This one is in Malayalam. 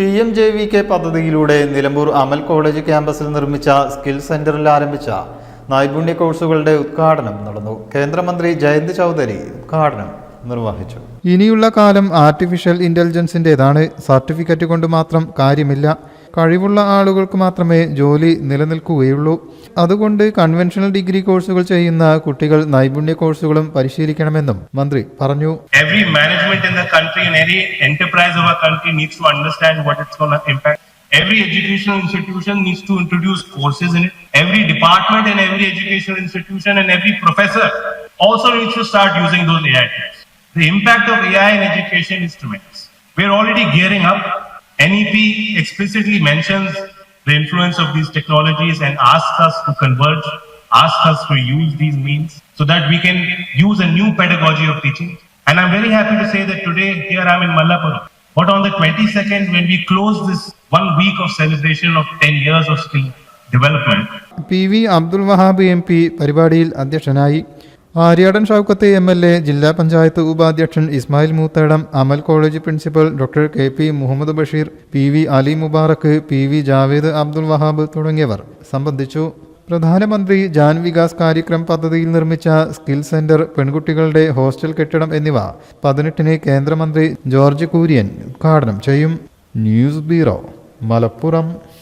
P M J V K പദ്ധതിയിലൂടെ നിലമ്പൂർ അമൽ കോളേജ് ക്യാമ്പസിൽ നിർമ്മിച്ച സ്കിൽ സെന്ററിൽ ആരംഭിച്ച നൈപുണ്യ കോഴ്സുകളുടെ ഉദ്ഘാടനം നടന്നു. കേന്ദ്രമന്ത്രി ജയന്ത് ചൗധരി ഉദ്ഘാടനം നിർവഹിച്ചു. ഇനിയുള്ള കാലം ആർട്ടിഫിഷ്യൽ ഇന്റലിജൻസിന്റെതാണ് സർട്ടിഫിക്കറ്റ് കൊണ്ട് മാത്രം കാര്യമില്ല. കഴിവുള്ള ആളുകൾക്ക് മാത്രമേ ജോലി നിലനിൽക്കുകയുള്ളൂ അതുകൊണ്ട് കൺവെൻഷണൽ ഡിഗ്രി കോഴ്സുകൾ ചെയ്യുന്ന കുട്ടികൾ നൈപുണ്യ കോഴ്സുകളും പരിശീലിക്കണമെന്നും മന്ത്രി പറഞ്ഞു the country and every enterprise of our country needs to understand what it's going to impact. Every educational institution needs to introduce courses in it. Every department and every educational institution and every professor also needs to start using those AI tools. The impact of AI in education is tremendous. We're already gearing up. NEP explicitly mentions the influence of these technologies and asks us to converge, asks us to use these means so that we can use a new pedagogy of teaching. And I'm very happy to say that today here I'm in Mallapuram. But on the 22nd, when we close this one week of celebration of 10 years of skill development, P V Abdul Wahab M P പരിപാടിയിൽ അധ്യക്ഷനായി Aryadan Shoukath M L A ജില്ലാ പഞ്ചായത്ത് ഉപാധ്യക്ഷൻ Ismail Moothedam Amal college principal doctor K P Muhammad Basheer P V Ali Mubarak P V Javed Abdul Wahab തുടങ്ങിയവർ സംബന്ധിച്ചു. പ്രധാനമന്ത്രി ജാൻ വികാസ് കാര്യക്രം പദ്ധതിയിൽ നിർമ്മിച്ച സ്കിൽ സെന്റർ പെൺകുട്ടികളുടെ ഹോസ്റ്റൽ കെട്ടിടം എന്നിവ പതിനെട്ടിന് കേന്ദ്രമന്ത്രി ജോർജ് കുര്യൻ ഉദ്ഘാടനം ചെയ്യും. News bureau Malappuram.